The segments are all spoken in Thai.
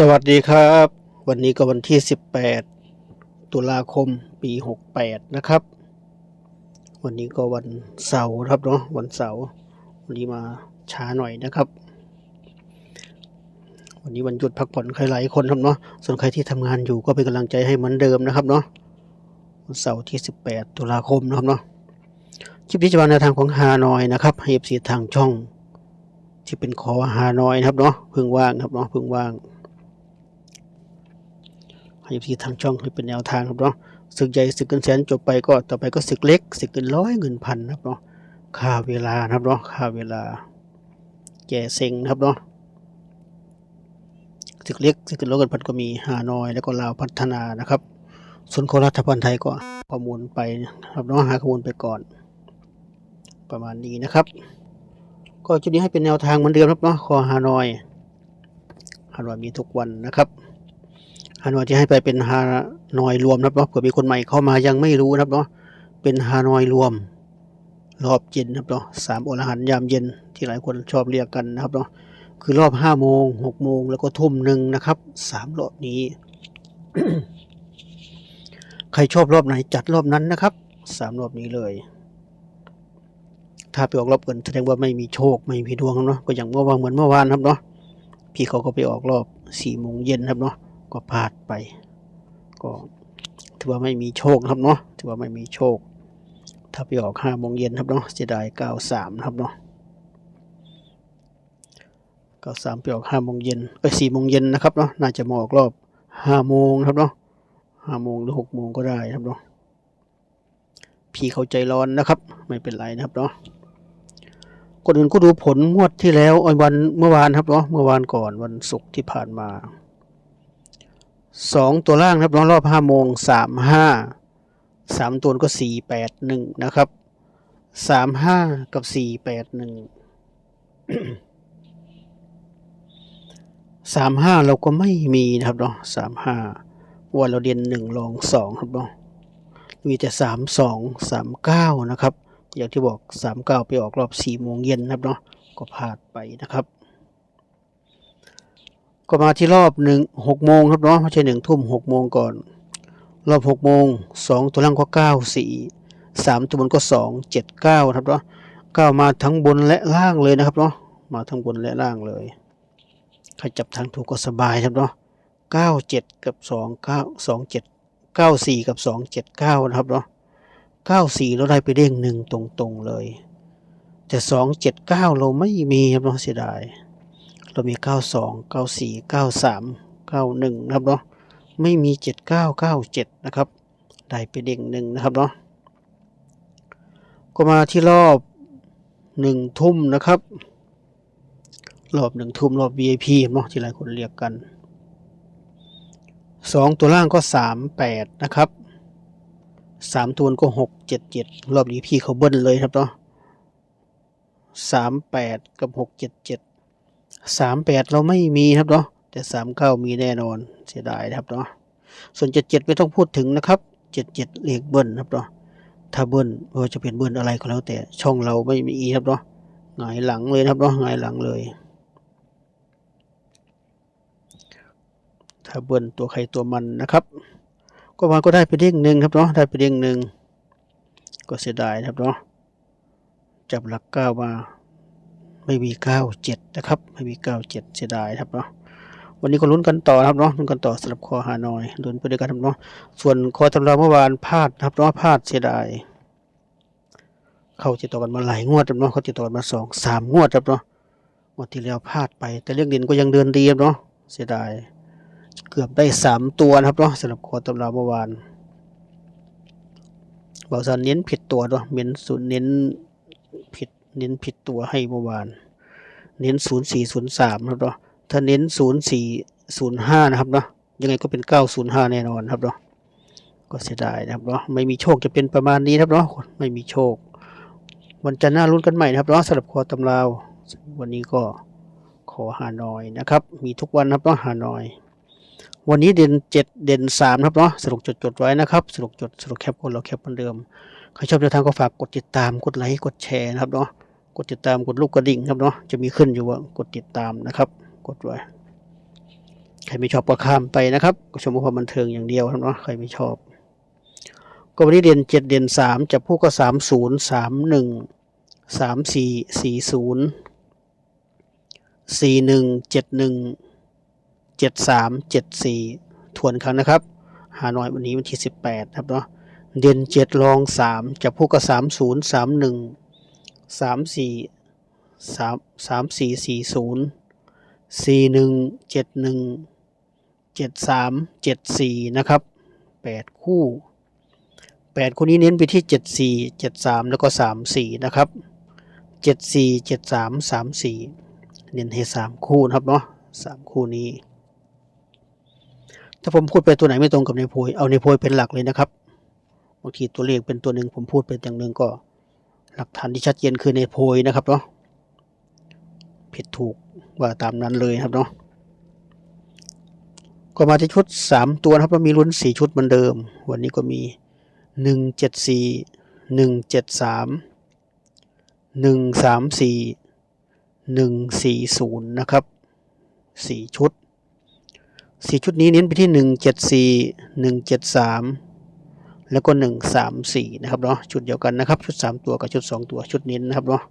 สวัสดีครับ วันนี้ก็วันที่ 18 ตุลาคมปี 68 นะครับ วันนี้ก็วันเสาร์ครับเนาะวันเสาร์วันนี้มาช้าหน่อยนะครับ วันนี้วันหยุดพักผ่อนใครหลายคนครับเนาะส่วนใครที่ทำงานอยู่ก็เป็นกำลังใจให้เหมือนเดิมนะครับเนาะวันเสาร์ที่ 18 ตุลาคมนะครับเนาะคลิปนี้จะมาในทางของฮานอยนะครับให้เอฟซีทางช่อง ที่เป็นคอฮานอยนะครับเนาะเพิ่งว่างครับเนาะเพิ่งว่าง ให้ที่ทางช่องให้เป็นแนวทางครับเนาะศึกใหญ่ศึกเกินแสนจบไปก็ต่อไปก็ศึกเล็กศึกเกินร้อยเงินพันนะครับเนาะค่าเวลานะครับเนาะค่าเวลา แก่เซ็งนะครับเนาะศึกเล็กศึกเกินร้อยเงินพันก็มีฮานอย แล้วก็ลาวพัฒนานะครับ ส่วนโคราชพันไทยก็ข้อมูลไปนะครับเนาะหาข้อมูลไปก่อน ประมาณนี้นะครับ ก็จุดนี้ให้เป็นแนวทางเหมือนเดิมครับเนาะคอฮานอยฮานอยมีทุกวันนะครับ ฮานอยที่ให้ไปเป็นฮานอยรวมนะครับเนาะเผื่อมีคนใหม่เข้ามายังไม่รู้นะครับเนาะเป็นฮานอยรวม รอบเย็นนะครับเนาะสามอรหันยามเย็นที่หลายคนชอบเรียกกันนะครับเนาะคือรอบห้าโมงหกโมงแล้วก็ทุ่มหนึ่งนะครับสามรอบนี้ ใครชอบรอบไหนจัดรอบนั้นนะครับสามรอบนี้เลย ถ้าไปออกรอบเกินแสดงว่าไม่มีโชคไม่มีดวงเนาะก็อย่างเมื่อวานเหมือนเมื่อวานครับเนาะพี่เขาก็ไปออกรอบสี่โมงเย็นครับเนาะ ก็พลาดไป ก็ถือว่าไม่มีโชคครับเนาะถือว่าไม่มีโชค ถ้าไปออกห้าโมงเย็นครับเนาะเสียดายเก้าสามครับเนาะเก้าสามไปออกห้าโมงเย็นเอ้ยสี่โมงเย็นนะครับเนาะน่าจะมาออกรอบห้าโมงครับเนาะห้าโมงหรือหกโมงก็ได้ครับเนาะพี่เขาใจร้อนนะครับ ไม่เป็นไรนะครับเนาะคนอื่นก็ดูผลงวดที่แล้วอวันเมื่อวานครับเนาะเมื่อวานก่อนวันศุกร์ที่ผ่านมา สองตัวล่างครับน้องรอบห้าโมงสามห้าสามตัวก็สี่แปดหนึ่งนะครับสามห้ากับสี่แปดหนึ่งสามห้าเราก็ไม่มีนะครับเนาะสามห้าวันเราเรียนหนึ่งลองสองครับเนาะมีแต่สามสองสามเก้านะครับ อย่างที่บอกสามเก้าไปออกรอบสี่โมงเย็นนะครับเนาะก็พลาดไปนะครับ ก็มาที่รอบหนึ่งหกโมงครับเนาะไม่ใช่หนึ่งทุ่มหกโมงก่อน รอบหกโมงสองตัวล่างก็เก้าสี่สามตัวบนก็สองเจ็ดเก้าครับเนาะเก้ามาทั้งบนและล่างเลยนะครับเนาะมาทั้งบนและล่างเลยใครจับทางถูกก็สบายครับเนาะเก้าเจ็ดกับสองเก้าสองเจ็ดเก้าสี่กับสองเจ็ดเก้านะครับเนาะเก้าสี่เราได้ไปเด้งหนึ่งตรงๆเลย แต่สองเจ็ดเก้าเราไม่มีครับเนาะเสียดาย เรามี 92 94 93 91 นะครับเนาะไม่มี 79 97 นะครับ ได้ไปเด้งหนึ่งนะครับเนาะก็มาที่รอบหนึ่งทุ่มนะครับ รอบหนึ่งทุ่มรอบ VIP เนาะที่หลายคนเรียกกันสองตัวล่างก็38นะครับสามตัวก็677รอบนี้พี่เขาเบิ้ลเลยครับเนาะ38กับ677 สามแปดเราไม่มีครับเนาะแต่สามเก้ามีแน่นอนเสียดายครับเนาะส่วนเจ็ดเจ็ดไม่ต้องพูดถึงนะครับเจ็ดเจ็ดเลขเบิ้ลครับเนาะถ้าเบิ้ลไม่ว่าจะเป็นเบิ้ลอะไรก็แล้วแต่ช่องเราไม่มีครับเนาะหงายหลังเลยครับเนาะหงายหลังเลย ถ้าเบิ้ลตัวใครตัวมันนะครับ ก็มาก็ได้ไปเด้งหนึ่งครับเนาะได้ไปเด้งหนึ่งก็เสียดายครับเนาะจับหลักเก้ามา ไม่มีเก้าเจ็ดนะครับ ไม่มีเก้าเจ็ดเสียดายครับเนาะวันนี้ก็ลุ้นกันต่อครับเนาะลุ้นกันต่อสำหรับคอฮานอยลุ้นไปด้วยกันครับเนาะส่วนคอตำราเมื่อวานพลาดครับเนาะพลาดเสียดายเขาติดต่อกันมาหลายงวดครับเนาะเขาติดต่อกันมาสองสามงวดครับเนาะงวดที่แล้วพลาดไป แต่เรื่องเด่นก็ยังเดินดีครับเนาะเสียดายเกือบได้สามตัวนะครับเนาะสำหรับคอตำราเมื่อวานบอกสันเน้นผิดตัวเนาะเน้นสุดเน้นผิด เน้นผิดตัวให้เมื่อวาน เน้นศูนย์สี่ศูนย์สามครับเนาะถ้าเน้นศูนย์สี่ศูนะครับเนาะยังไงก็เป็นเก้าศูนย์ห้าแน่นอนครับเนาะก็เสียดายนะครับเนาะไม่มีโชคจะเป็นประมาณนี้ครับเนาะไม่มีโชค วันจันทร์หน้าลุ้นกันใหม่นะครับเนาะสำหรับคอตำราววันนี้ก็ขอหาหน่อยนะครับ มีทุกวันครับเนาะหาหน่อย วันนี้เด่นเจ็ดเด่นสามครับเนาะสรุปจดจดไว้นะครับ สรุปจดสรุปแคปคนเราแคปเหมือนเดิมใครชอบแนวทางก็ฝากกดติดตามกดไลค์กดแชร์นะครับเนาะ กดติดตามกดลูกกระดิ่งครับเนาะจะมีขึ้นอยู่ว่ากดติดตามนะครับ กดไว้ใครไม่ชอบก็ข้ามไปนะครับ ก็ชมความบันเทิงอย่างเดียวครับเนาะใครไม่ชอบ ก็วันนี้เด่นเจ็ดเด่นสามจับผู้ก็สามศูนย์สามหนึ่งสามสี่สี่ศูนย์สี่หนึ่งเจ็ดหนึ่งเจ็ดสามเจ็ดสี่ทวนครั้งนะครับ หาหน่อยวันนี้วันที่สิบแปดครับเนาะเด่นเจ็ดรองสามจับผู้ก็สามศูนย์สามหนึ่ง สามสี่สามสามสี่สี่ศูนย์สี่หนึ่งเจ็ดหนึ่งเจ็ดสามเจ็ดสี่นะครับแปดคู่แปดคู่นี้เน้นไปที่เจ็ดสี่เจ็ดสามแล้วก็สามสี่นะครับเจ็ดสี่เจ็ดสามสามสี่เน้นให้สามคู่นะครับเนาะสามคู่นี้ ถ้าผมพูดไปตัวไหนไม่ตรงกับในโพยเอาในโพยเป็นหลักเลยนะครับบางทีตัวเลขเป็นตัวหนึ่งผมพูดเป็นอย่างหนึ่งก็ หลักฐานที่ชัดเจนคือในโพยนะครับเนาะผิดถูกว่าตามนั้นเลยครับเนาะก็มาที่ชุด 3 ตัวครับเรมีรุ่น4 ชุดเหมือนเดิม วันนี้ก็มี 174 173 134 140 นะครับ 4 ชุด 4 ชุดนี้เน้นไปที่ 174 173 แล้วก็หนึ่งสามสี่นะครับเนาะชุดเดียวกันนะครับ ชุดสามตัวกับชุดสองตัวชุดเน้นนะครับเนาะ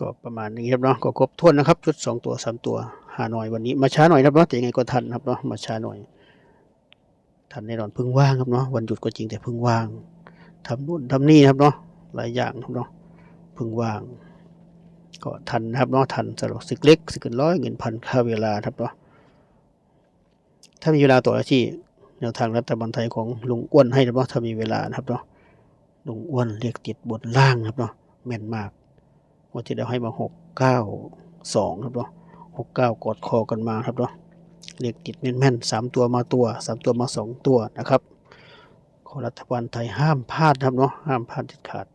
ก็ประมาณนี้ครับเนาะก็ครบถ้วนนะครับ ชุดสองตัวสามตัวหาหน่อยวันนี้มาช้าหน่อยนะครับเนาะแต่ยังไงก็ทันครับเนาะมาช้าหน่อยทันแน่นอนเพิ่งว่างครับเนาะวันหยุดก็จริงแต่เพิ่งว่างทำนู่นทำนี่ครับเนาะหลายอย่างครับเนาะเพิ่งว่าง ก็ทันนะครับเนาะทันสำหรับศึกเล็กศึกเกินร้อยเงินพันค่าเวลาครับเนาะถ้ามีเวลาต่อที่ แนวทางรัฐบาลไทยของลุงอ้วนให้นะครับเนาะถ้ามีเวลานะครับเนาะลุงอ้วนเรียกติดบนล่างครับเนาะแม่นมากวันที่เราให้มาหกเก้าสองครับเนาะหกเก้ากอดคอกันมาครับเนาะเรียกติดแม่นๆสามตัวมาตัวสามตัวมาสองตัวนะครับขอรัฐบาลไทยห้ามพลาดครับเนาะห้ามพลาดเด็ดขาด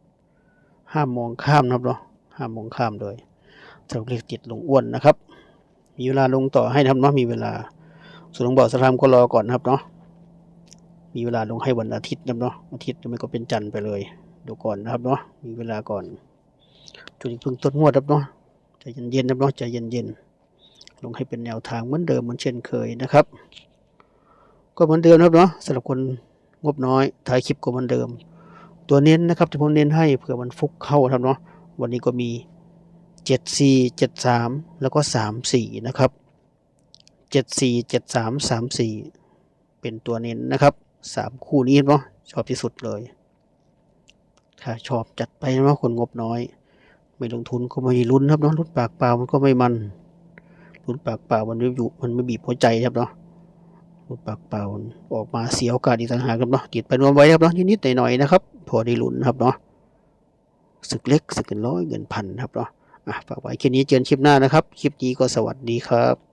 ห้ามมองข้ามครับเนาะห้ามมองข้ามโดยสำหรับเรียกติดลุงอ้วนนะครับ มีเวลาลงต่อให้ครับเนาะมีเวลาส่วนหลวงบ่อสลามก็รอก่อนนะครับเนาะ มีเวลาลงให้วันอาทิตย์นะเนาะอาทิตย์ไม่ก็เป็นจันทร์ไปเลยดูก่อนนะครับเนาะมีเวลาก่อนจุดเพิ่งต้นงวดครับเนาะใจเย็นๆนะครับเนาะใจเย็นๆลงให้เป็นแนวทางเหมือนเดิมเหมือนเช่นเคยนะครับ ก็เหมือนเดิมนะครับเนาะสำหรับคนงบน้อยถ่ายคลิปก็เหมือนเดิม ตัวเน้นนะครับที่ผมเน้นให้เผื่อมันฟุกเข้านะครับเนาะวันนี้ก็มีเจ็ดสี่เจ็ดสามแล้วก็สามสี่นะครับเจ็ดสี่เจ็ดสามสามสี่เป็นตัวเน้นนะครับ สามคู่นี้เนาะชอบที่สุดเลย ถ้าชอบจัดไปเนาะคนงบน้อย ไม่ลงทุนก็ไม่ลุ้นครับเนาะลุ้นปากเปล่ามันก็ไม่มันลุ้นปากเปล่ามันไม่อยู่มันไม่บีบหัวใจครับเนาะลุ้นปากเปล่าออกมาเสียโอกาสอีกต่างหากครับเนาะติดไปรวมไว้ครับเนาะนิดๆหน่อยๆนะครับพอได้ลุ้นครับเนาะศึกเล็กศึกเงินร้อยเงินพันครับเนาะอะฝากไว้คลิปนี้เจอกันคลิปหน้านะครับ คลิปนี้ก็สวัสดีครับ